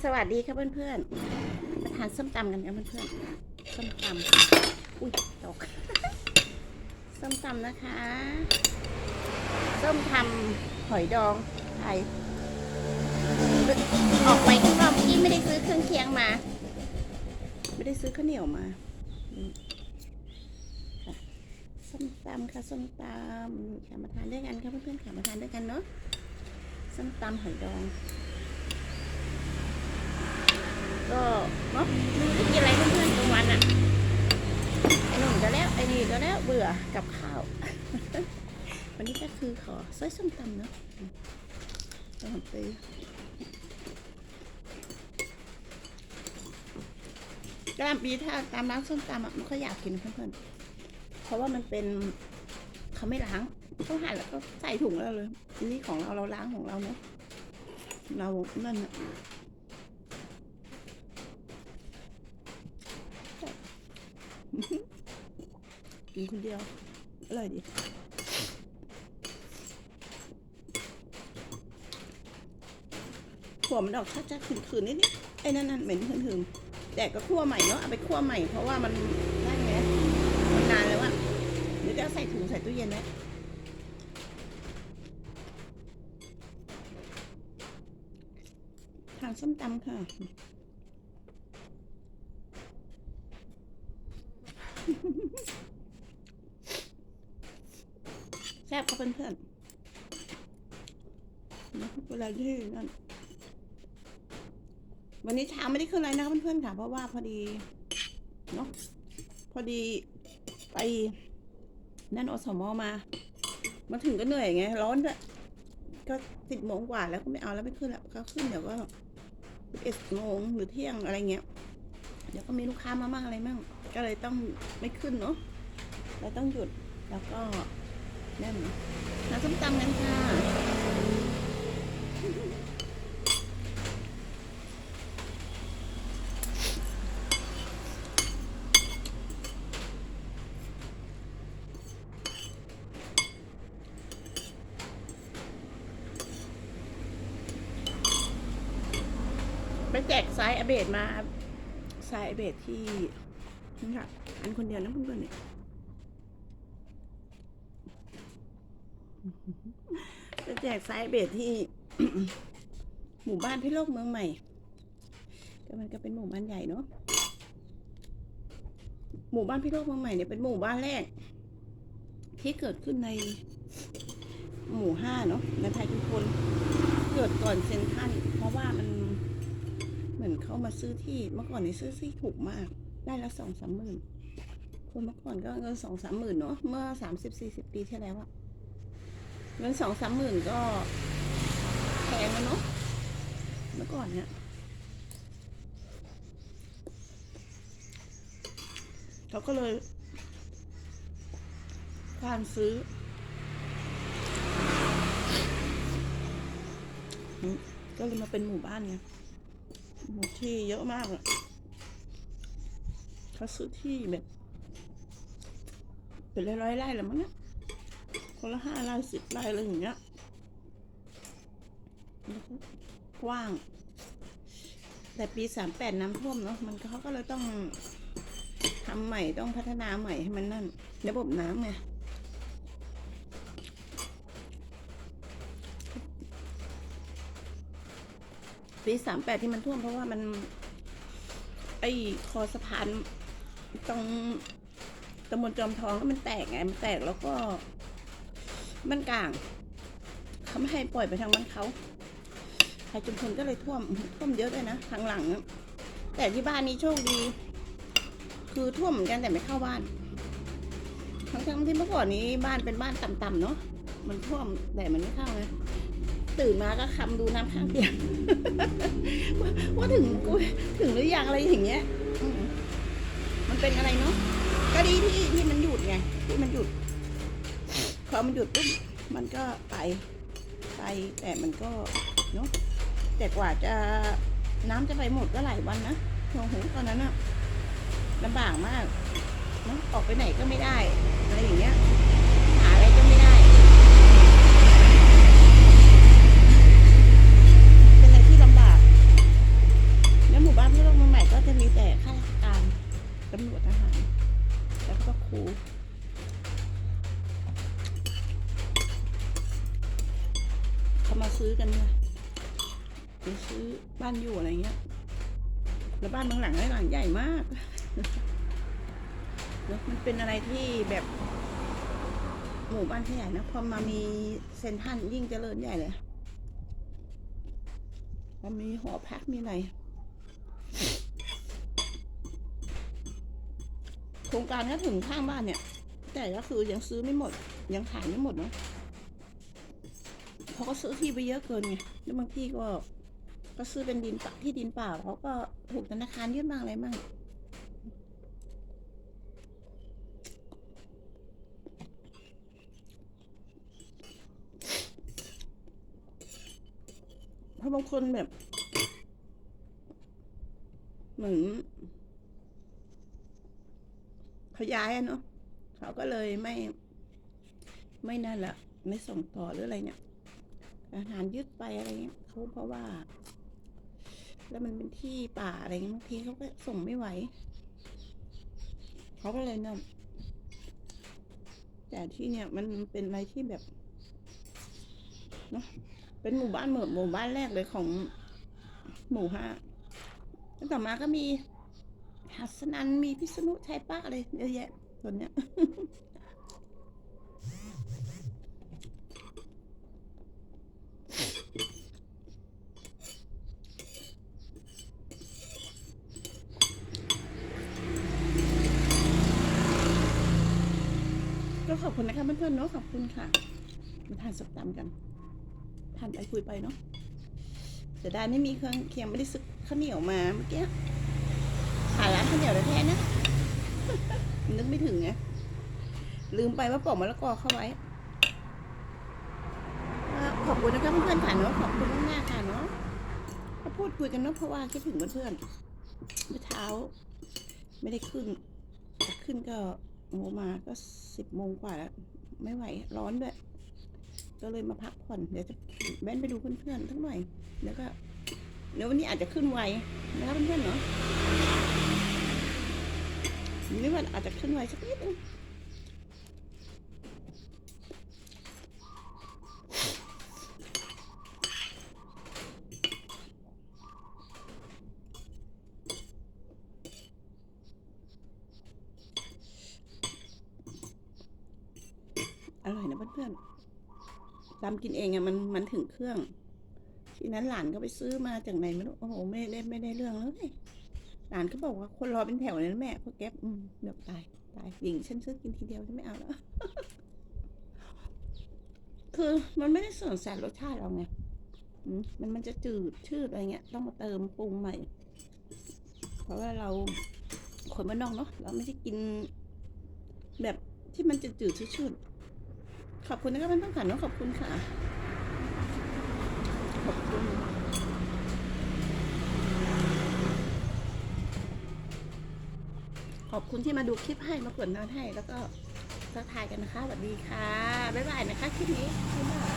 สวัสดีค่ะเพื่อนๆมาทานส้มตำกันค่ะเพื่อนๆส้มตำอุ้ยตก ส้มตำนะคะ ส้มทำหอยดองไทยออกไปข้างนอกเมื่อกี้ไม่ได้ซื้อเครื่องเคียงมา ไม่ได้ซื้อข้าวเหนียวมาส้มตำค่ะส้มตำค่ะมาทานด้วยกันค่ะเพื่อนๆค่ะมาทานด้วยกันเนาะส้มตำหอยดอง ก็เนาะไม่รู้จะกินอะไรเพื่อนๆกลางวันอะไอ้หนุ่มก็แล้วไอ้นี่ก็แล้วเบื่อกับข้าว วันนี้ก็คือขอซอยส้มตำเนาะตำตีกระหลำปีถ้าตามร้านส้มตำอะมันก็อยากกินเพื่อนๆเพราะว่ามันเป็นเขาไม่ล้างเขาหั่นแล้วก็ใส่ถุงแล้วเลยอันนี่ของเราเราล้างของเราเนาะเรานั่นอะ กินคนเดียว อร่อยดีหัวมันออกชัดชัดขืนขืนนิดนิดไอ้นั่นนั่นเหม็นหืนหืนแต่ก็คั่วใหม่เนาะเอาไปคั่วใหม่เพราะว่ามันได้ไหมมันนานแล้วอะเดี๋ยวจะใส่ถุงใส่ตู้เย็นไว้ทานส้มตำค่ะ ซ่บค่ะเพื่อนๆนเวลาที่นั่นวันนี้เช้าไม่ได้ขึ้นอะไรนะคะเพื่อนๆค่ะ เพราะว่าพอดีเนาะพอดีไปนั่นอสมอมา มาถึงก็เหนื่อยไง ร้อนด้วยก็สิบโมงกว่าแล้วก็ไม่เอาแล้วไม่ขึ้นแล้วก็ขึ้นเดี๋ยวก็สิบเอ็ดโมงหรือเที่ยงอะไรเงี้ย เดี๋ยวก็มีลูกค้ามามั่งอะไรมั่งก็เลยต้องไม่ขึ้นเนาะเราต้องหยุดแล้วก็ นั่นหาส้มตำกันค่ะไปแจกสายอเบดมาสายอเบดที่นี่ค่ะอันคนเดียวนะเพื่อนๆเนี่ย ไปแจกสายเบสที่ หมู่บ้านพิโลกเมืองใหม่ก็มันก็เป็นหมู่บ้านใหญ่เนาะหมู่บ้านพิโลกเมืองใหม่เนี่ยเป็นหมู่บ้านแรก ที่เกิดขึ้นในหมู่ห้าเนาะในไทยทุกคนเกิดก่อนเซนทันเพราะว่ามันเหมือนเขามาซื้อที่เมื่อก่อนในซื้อที่ถูกมาก ได้ละสองสามหมื่นคนเมื่อก่อนก็เงินสองสามหมื่นเนาะเมื่อสามสิบสี่สิบปีที่แล้วอะ เงินสองสามหมื่นก็แพงแล้วเนาะเมื่อก่อนเนี่ยเขาก็เลยควานซื้อก็เลยมาเป็นหมู่บ้านไงหมู่ที่เยอะมากอะเขาซื้อที่แบบเป็นร้อยๆไร่แล้วมั้งนี่ย คนละห้าไร่สิบไร่อะไรอย่างเงี้ยกว้าง แต่ปีสามแปดน้ำท่วมเนาะมันเขาก็เลยต้องทำใหม่ต้องพัฒนาใหม่ให้มันนั่น ระบบน้ำไงปีสามแปดที่มันท่วมเพราะว่ามัน ไอ้คอสะพานตรงตำบลจอมทองก็มันแตกไง มันแตกแล้วก็ มันกลางเขาไม่ให้ปล่อยไปทางบ้านเขาไทยจุมพลก็เลยท่วมท่วมเยอะด้วยนะทางหลังแต่ที่บ้านนี้โชคดี คือท่วมเหมือนกันแต่ไม่เข้าบ้านทั้งทั้งที่เมื่อก่อนนี้บ้านเป็นบ้านต่ำๆเนาะมันท่วมแต่มันไม่เข้าไงตื่นมาก็คำดูน้ำข้างเตียงว่าว่าถึงกูถึงหรือยังอะไรอย่างเงี้ยมมันเป็นอะไรเนาะก็ดีที่ที่มันหยุดไงที่มันหยุด พอมันหยุดปุ๊บมันก็ไปไปแต่มันก็เนาะแต่กว่าจะน้ำจะไปหมดก็หลายวันนะโอ้โหตอนนั้นอะลำบากมากเนาะออกไปไหนก็ไม่ได้อะไรอย่างเงี้ยหาอะไรก็ไม่ได้ เป็นอะไรที่ลำบากื้อกันไปซื้อบ้านอยู่อะไรเงี้ย แล้วบ้านบางหลังได้หลังใหญ่มากแล้วมันเป็นอะไรที่แบบหมู่บ้านที่ใหญ่นะพอมามีเซนทันยิ่งเจริญใหญ่เลยพอมีหอพักมีอะไรโครงการก็ถึงข้างบ้านเนี่ย แต่ก็คือยังซื้อไม่หมด ยังขายไม่หมดเนาะ เขาก็ซื้อที่ไปเยอะเกินไงแล้วบางที่ก็ก็ซื้อเป็นดินป่าที่ดินเปล่าเขาก็ถูกธนาคารยื่นบ้างอะไรบ้างเพราะบางคนแบบ เหมือนเขาย้ายอะเนาะเขาก็เลยไม่ ไม่นั่นแหละไม่ส่งต่อหรืออะไรเนี่ย อาหารยึดไปอะไรเงี้ยเขาเพราะว่า แล้วมันเป็นที่ป่าอะไรเงี้ยบางทีเขาก็ส่งไม่ไหวเขาก็เลยเนั่นแต่ที่เนี่ยมันเป็นอะไรที่แบบเนาะเป็นหมู่บ้านเหมือนหมู่บ้านแรกเลยของหมู่ห้าแล้วต่อมาก็มีหัสนันมีพิษณุชัยป้าอะไรเยอะแยะส่วนเนี้ย ก็ขอบคุณนะคะเพื่อนๆเนาะขอบคุณค่ะมาทานสับตำกันทานไปคุยไปเนาะเสียดายไม่มีเครื่องเคียงไม่ได้ซื้อข้าวเหนียวมาเมื่อกี้หาร้านข้าวเหนียวแท้ๆนะนึกไม่ถึงไงลืมไปว่าปอกมะละกอเข้าไว้ขอบคุณนะคะเพื่อนๆค่ะเนาะขอบคุณมากๆค่ะเนาะก็พูดคุยกันเนาะเพราะว่าคิดถึงเพื่อนๆเมื่อเช้า ไม่ได้ขึ้นขึ้นก็ โมมาก็สิบโมงกว่าแล้ว ไม่ไหว ร้อนด้วย ก็เลยมาพักผ่อน เดี๋ยวจะแว้นไปดูเพื่อนๆทั้งหน่อย แล้วก็เดี๋ยววันนี้อาจจะขึ้นไวนะครับเพื่อนๆเนาะนี่วันอาจจะขึ้นไวสักนิดนึงอร่อยนะ เพื่อนๆตามกินเองอะมันมันถึงเครื่อง ทีนั้นหลานก็ไปซื้อมาจากไหนไม่รู้โอ้โหไม่ได้ไม่ได้เรื่องเลยหลานก็บอกว่าคนรอเป็นแถวเลยนะแม่พวกแก๊ปอืมเดี๋ยวตายตายหญิงฉันซื้อกินทีเดียวฉันไม่เอาแล้วคือมันไม่ได้ส่วนแสบรสชาติเราไงมันมันจะจืดชืดอะไรเงี้ย ต้องมาเติมปรุงใหม่ เพราะว่าเราคนบ้านนอกเนาะเราไม่ได้กินแบบที่มันจะจืดชืด ขอบคุณนะครับเพื่อนๆค่ะเนาะขอบคุณค่ะ ขอบคุณขอบคุณที่มาดูคลิปให้มากดนอนให้ แล้วก็ทักทายกันนะคะสวัสดีค่ะ บ๊ายบายนะคะคลิปนี้บ๊ายบาย